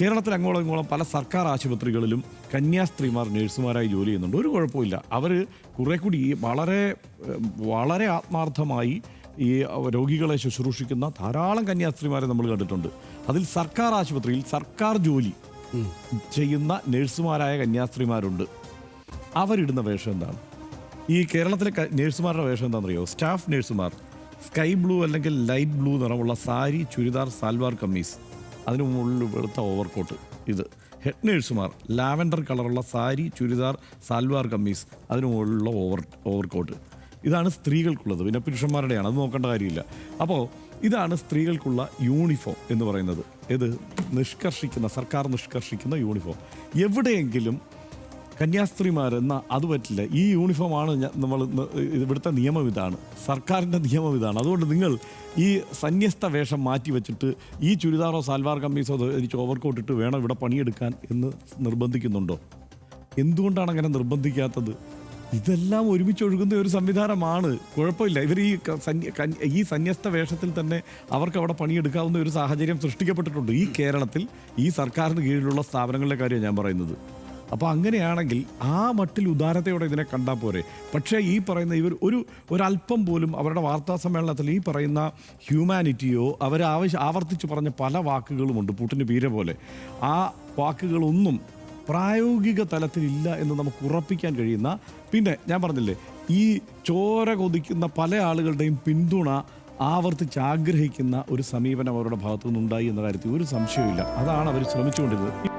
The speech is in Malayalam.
കേരളത്തിൽ അങ്ങോളം ഇങ്ങോളം പല സർക്കാർ ആശുപത്രികളിലും കന്യാസ്ത്രീമാർ നഴ്സുമാരായി ജോലി ചെയ്യുന്നുണ്ട്. ഒരു കുഴപ്പമില്ല. അവർ കുറെ കൂടി വളരെ വളരെ ആത്മാർത്ഥമായി ഈ രോഗികളെ ശുശ്രൂഷിക്കുന്ന ധാരാളം കന്യാസ്ത്രീമാരെ നമ്മൾ കണ്ടിട്ടുണ്ട്. അതിൽ സർക്കാർ ആശുപത്രിയിൽ സർക്കാർ ജോലി ചെയ്യുന്ന നഴ്സുമാരായ കന്യാസ്ത്രീമാരുണ്ട്. അവരിടുന്ന വേഷം എന്താണ്? ഈ കേരളത്തിലെ നഴ്സുമാരുടെ വേഷം എന്താണെന്നറിയോ? സ്റ്റാഫ് നഴ്സുമാർ സ്കൈ ബ്ലൂ അല്ലെങ്കിൽ ലൈറ്റ് ബ്ലൂ നിറമുള്ള സാരി ചുരിദാർ സാൽവാർ കമ്മീസ്. അതിന് മുകളിൽ വെളുത്ത ഓവർകോട്ട് ഇത് ഹെഡ് നേഴ്സുമാർ ലാവൻഡർ കളറുള്ള സാരി ചുരിദാർ സാൽവാർ കമ്മീസ് അതിന് മുകളിലുള്ള ഓവർ ഓവർകോട്ട് ഇതാണ് സ്ത്രീകൾക്കുള്ളത് പിന്നെ പുരുഷന്മാരുടെയാണ് അത് നോക്കേണ്ട കാര്യമില്ല. അപ്പോൾ ഇതാണ് സ്ത്രീകൾക്കുള്ള യൂണിഫോം എന്ന് പറയുന്നത്. ഇത് നിഷ്കർഷിക്കുന്ന സർക്കാർ നിഷ്കർഷിക്കുന്ന യൂണിഫോം എവിടെയെങ്കിലും കന്യാസ്ത്രീമാർ എന്ന അത് പറ്റില്ല. ഈ യൂണിഫോമാണ് നമ്മൾ ഇവിടുത്തെ നിയമം ഇതാണ്. സർക്കാരിന്റെ നിയമം ഇതാണ്. അതുകൊണ്ട് നിങ്ങൾ ഈ സന്യസ്ത വേഷം മാറ്റി വെച്ചിട്ട് ഈ ചുരിദാറോ സാൽവാർ കമ്മീസോ എനിക്ക് ഓവർകോട്ട് ഇട്ട് വേണം ഇവിടെ പണിയെടുക്കാൻ എന്ന് നിർബന്ധിക്കുന്നുണ്ടോ? എന്തുകൊണ്ടാണ് അങ്ങനെ നിർബന്ധിക്കാത്തത്? ഇതെല്ലാം ഒരുമിച്ച് ഒഴുകുന്ന ഒരു സംവിധാനമാണ്. കുഴപ്പമില്ല. ഇവർ ഈ ഈ സന്യസ്ത വേഷത്തിൽ തന്നെ അവർക്ക് അവിടെ പണിയെടുക്കാവുന്ന ഒരു സാഹചര്യം സൃഷ്ടിക്കപ്പെട്ടിട്ടുണ്ട്. ഈ കേരളത്തിൽ ഈ സർക്കാരിന് കീഴിലുള്ള സ്ഥാപനങ്ങളിലെ കാര്യമാണ് ഞാൻ പറയുന്നത്. അപ്പോൾ അങ്ങനെയാണെങ്കിൽ ആ മട്ടിൽ ഉദാരതയോടെ ഇതിനെ കണ്ടാൽ പോരെ. പക്ഷേ ഈ പറയുന്ന ഇവർ ഒരു ഒരല്പം പോലും അവരുടെ വാർത്താ സമ്മേളനത്തിൽ ഈ പറയുന്ന ഹ്യൂമാനിറ്റിയോ അവർ ആവർത്തിച്ച് പറഞ്ഞ പല വാക്കുകളുമുണ്ട് പുട്ടിന് പീര പോലെ. ആ വാക്കുകളൊന്നും പ്രായോഗിക തലത്തിലില്ല എന്ന് നമുക്ക് ഉറപ്പിക്കാൻ കഴിയുന്ന പിന്നെ ഞാൻ പറഞ്ഞില്ലേ ഈ ചോര കൊതിക്കുന്ന പല ആളുകളുടെയും പിന്തുണ ആവർത്തിച്ച് ആഗ്രഹിക്കുന്ന ഒരു സമീപനം അവരുടെ ഭാഗത്തു നിന്നുണ്ടായി എന്ന കാര്യത്തിൽ ഒരു സംശയമില്ല അതാണ് അവർ ശ്രമിച്ചുകൊണ്ടിരുന്നത്.